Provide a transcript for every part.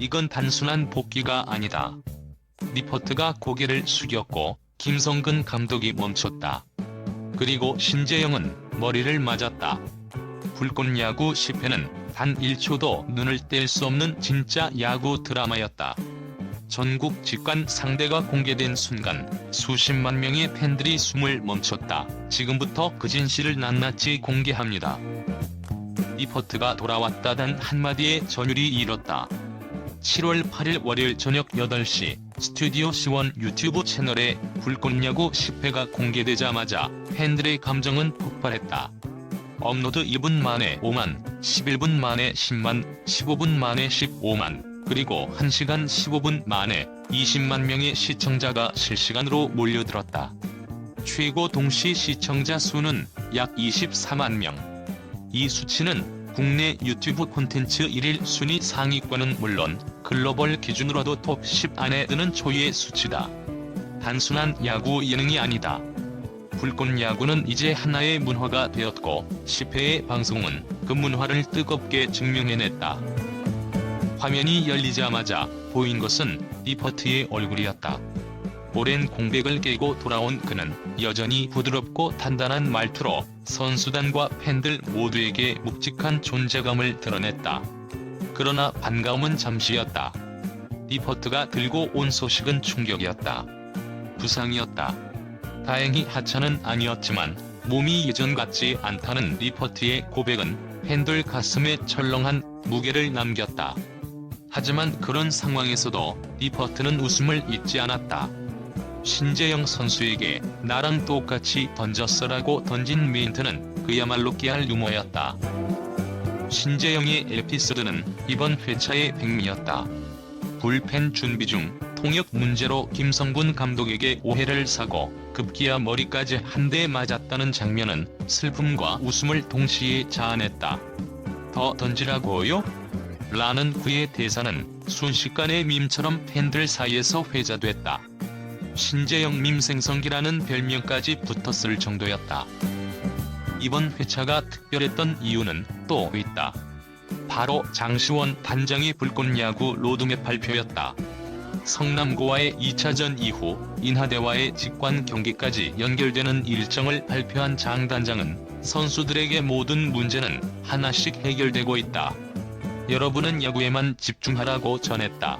이건 단순한 복귀가 아니다. 리포트가 고개를 숙였고 김성근 감독이 멈췄다. 그리고 신재영은 머리를 맞았다. 불꽃 야구 10회는 단 1초도 눈을 뗄 수 없는 진짜 야구 드라마였다. 전국 직관 상대가 공개된 순간 수십만 명의 팬들이 숨을 멈췄다. 지금부터 그 진실을 낱낱이 공개합니다. 리포트가 돌아왔다단 한마디에 전율이 일었다. 7월 8일 월요일 저녁 8시 스튜디오 C1 유튜브 채널에 불꽃야구 10회가 공개되자마자 팬들의 감정은 폭발했다. 업로드 2분 만에 5만, 11분 만에 10만, 15분 만에 15만, 그리고 1시간 15분 만에 20만 명의 시청자가 실시간으로 몰려들었다. 최고 동시 시청자 수는 약 24만 명. 이 수치는 국내 유튜브 콘텐츠 1일 순위 상위권은 물론 글로벌 기준으로도 톱10 안에 드는 초유의 수치다. 단순한 야구 예능이 아니다. 불꽃 야구는 이제 하나의 문화가 되었고 10회의 방송은 그 문화를 뜨겁게 증명해냈다. 화면이 열리자마자 보인 것은 리퍼트의 얼굴이었다. 오랜 공백을 깨고 돌아온 그는 여전히 부드럽고 단단한 말투로 선수단과 팬들 모두에게 묵직한 존재감을 드러냈다. 그러나 반가움은 잠시였다. 리퍼트가 들고 온 소식은 충격이었다. 부상이었다. 다행히 하차는 아니었지만 몸이 예전 같지 않다는 리퍼트의 고백은 팬들 가슴에 철렁한 무게를 남겼다. 하지만 그런 상황에서도 리퍼트는 웃음을 잊지 않았다. 신재영 선수에게 나랑 똑같이 던졌어라고 던진 멘트는 그야말로 깨알 유머였다. 신재영의 에피소드는 이번 회차의 백미였다. 불펜 준비 중 통역 문제로 김성분 감독에게 오해를 사고 급기야 머리까지 한 대 맞았다는 장면은 슬픔과 웃음을 동시에 자아냈다. 더 던지라고요? 라는 그의 대사는 순식간에 밈처럼 팬들 사이에서 회자됐다. 신재영 밈생성기라는 별명까지 붙었을 정도였다. 이번 회차가 특별했던 이유는 또 있다. 바로 장시원 단장의 불꽃야구 로드맵 발표였다. 성남고와의 2차전 이후 인하대와의 직관 경기까지 연결되는 일정을 발표한 장 단장은 선수들에게 모든 문제는 하나씩 해결되고 있다. 여러분은 야구에만 집중하라고 전했다.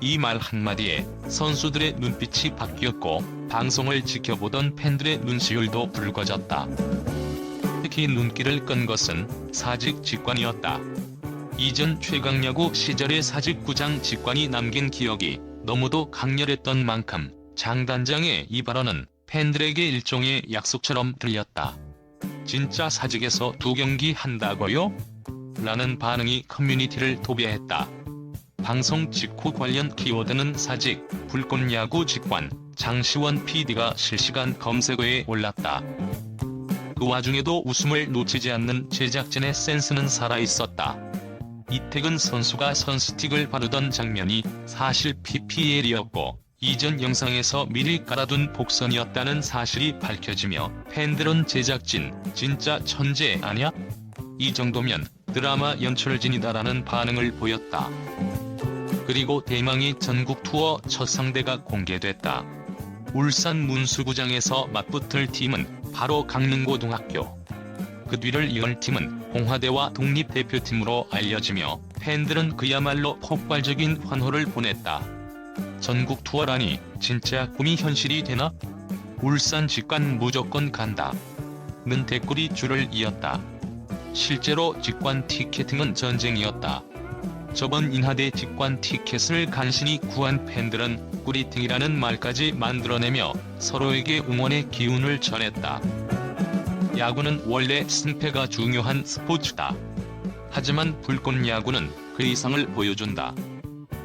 이 말 한마디에 선수들의 눈빛이 바뀌었고 방송을 지켜보던 팬들의 눈시울도 붉어졌다. 특히 눈길을 끈 것은 사직 직관이었다. 이전 최강야구 시절의 사직구장 직관이 남긴 기억이 너무도 강렬했던 만큼 장 단장의 이 발언은 팬들에게 일종의 약속처럼 들렸다. 진짜 사직에서 두 경기 한다고요? 라는 반응이 커뮤니티를 도배했다. 방송 직후 관련 키워드는 사직, 불꽃야구 직관, 장시원 PD가 실시간 검색어에 올랐다. 그 와중에도 웃음을 놓치지 않는 제작진의 센스는 살아있었다. 이태근 선수가 선스틱을 바르던 장면이 사실 PPL이었고 이전 영상에서 미리 깔아둔 복선이었다는 사실이 밝혀지며 팬들은 제작진 진짜 천재 아냐? 이 정도면 드라마 연출진이다라는 반응을 보였다. 그리고 대망의 전국 투어 첫 상대가 공개됐다. 울산 문수구장에서 맞붙을 팀은 바로 강릉고등학교. 그 뒤를 이을 팀은 홍화대와 독립대표팀으로 알려지며 팬들은 그야말로 폭발적인 환호를 보냈다. 전국 투어라니 진짜 꿈이 현실이 되나? 울산 직관 무조건 간다. 는 댓글이 줄을 이었다. 실제로 직관 티켓팅은 전쟁이었다. 저번 인하대 직관 티켓을 간신히 구한 팬들은 꾸리팅이라는 말까지 만들어내며 서로에게 응원의 기운을 전했다. 야구는 원래 승패가 중요한 스포츠다. 하지만 불꽃 야구는 그 이상을 보여준다.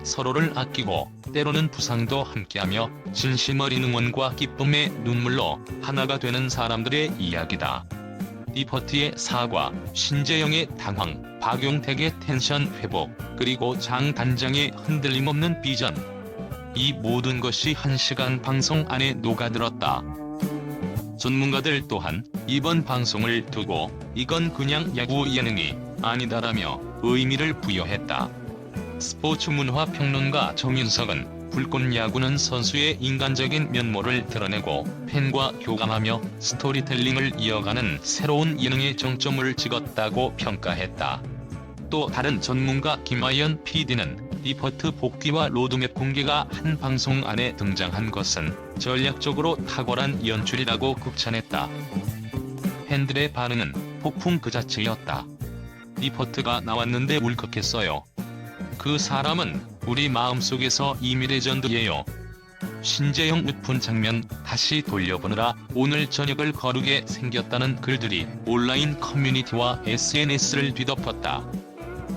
서로를 아끼고 때로는 부상도 함께하며 진심 어린 응원과 기쁨의 눈물로 하나가 되는 사람들의 이야기다. 리퍼트의 사과, 신재영의 당황, 박용택의 텐션 회복, 그리고 장 단장의 흔들림 없는 비전. 이 모든 것이 1시간 방송 안에 녹아들었다. 전문가들 또한 이번 방송을 두고 이건 그냥 야구 예능이 아니다라며 의미를 부여했다. 스포츠 문화 평론가 정윤석은 불꽃 야구는 선수의 인간적인 면모를 드러내고 팬과 교감하며 스토리텔링을 이어가는 새로운 예능의 정점을 찍었다고 평가했다. 또 다른 전문가 김하연 PD는 리퍼트 복귀와 로드맵 공개가 한 방송 안에 등장한 것은 전략적으로 탁월한 연출이라고 극찬했다. 팬들의 반응은 폭풍 그 자체였다. 리퍼트가 나왔는데 울컥했어요. 그 사람은 우리 마음속에서 이미 레전드예요. 신재영 웃픈 장면 다시 돌려보느라 오늘 저녁을 거르게 생겼다는 글들이 온라인 커뮤니티와 SNS를 뒤덮었다.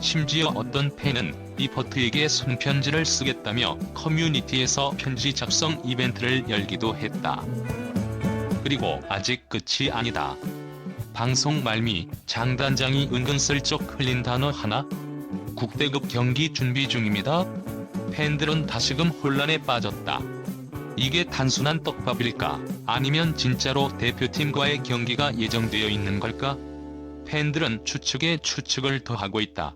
심지어 어떤 팬은 리퍼트에게 손편지를 쓰겠다며 커뮤니티에서 편지 작성 이벤트를 열기도 했다. 그리고 아직 끝이 아니다. 방송 말미 장단장이 은근슬쩍 흘린 단어 하나? 국대급 경기 준비 중입니다. 팬들은 다시금 혼란에 빠졌다. 이게 단순한 떡밥일까? 아니면 진짜로 대표팀과의 경기가 예정되어 있는 걸까? 팬들은 추측에 추측을 더하고 있다.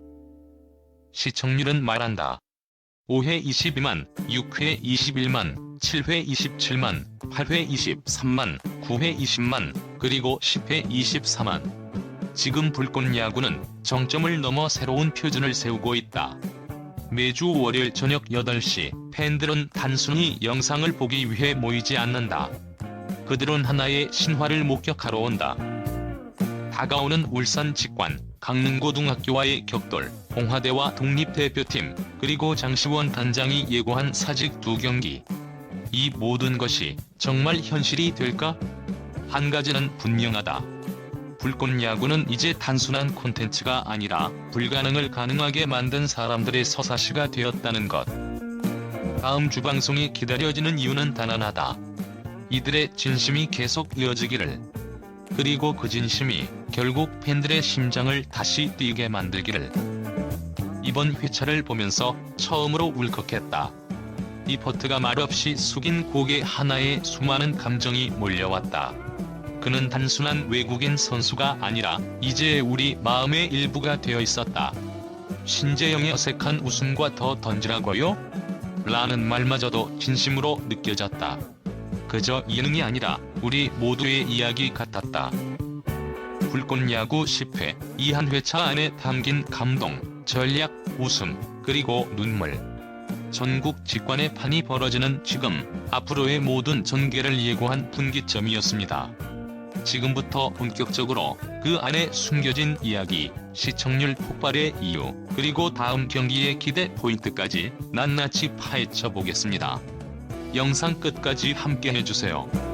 시청률은 말한다. 5회 22만, 6회 21만, 7회 27만, 8회 23만, 9회 20만, 그리고 10회 24만. 지금 불꽃 야구는 정점을 넘어 새로운 표준을 세우고 있다. 매주 월요일 저녁 8시 팬들은 단순히 영상을 보기 위해 모이지 않는다. 그들은 하나의 신화를 목격하러 온다. 다가오는 울산 직관, 강릉고등학교와의 격돌, 홍화대와 독립대표팀, 그리고 장시원 단장이 예고한 사직 두 경기. 이 모든 것이 정말 현실이 될까? 한 가지는 분명하다. 불꽃 야구는 이제 단순한 콘텐츠가 아니라 불가능을 가능하게 만든 사람들의 서사시가 되었다는 것. 다음 주 방송이 기다려지는 이유는 단 하나다. 이들의 진심이 계속 이어지기를. 그리고 그 진심이 결국 팬들의 심장을 다시 뛰게 만들기를. 이번 회차를 보면서 처음으로 울컥했다. 리포트가 말없이 숙인 고개 하나에 수많은 감정이 몰려왔다. 그는 단순한 외국인 선수가 아니라 이제 우리 마음의 일부가 되어 있었다. 신재영의 어색한 웃음과 더 던지라고요? 라는 말마저도 진심으로 느껴졌다. 그저 예능이 아니라 우리 모두의 이야기 같았다. 불꽃 야구 10회 이 한 회차 안에 담긴 감동, 전략, 웃음, 그리고 눈물. 전국 직관의 판이 벌어지는 지금 앞으로의 모든 전개를 예고한 분기점이었습니다. 지금부터 본격적으로 그 안에 숨겨진 이야기, 시청률 폭발의 이유, 그리고 다음 경기의 기대 포인트까지 낱낱이 파헤쳐 보겠습니다. 영상 끝까지 함께 해주세요.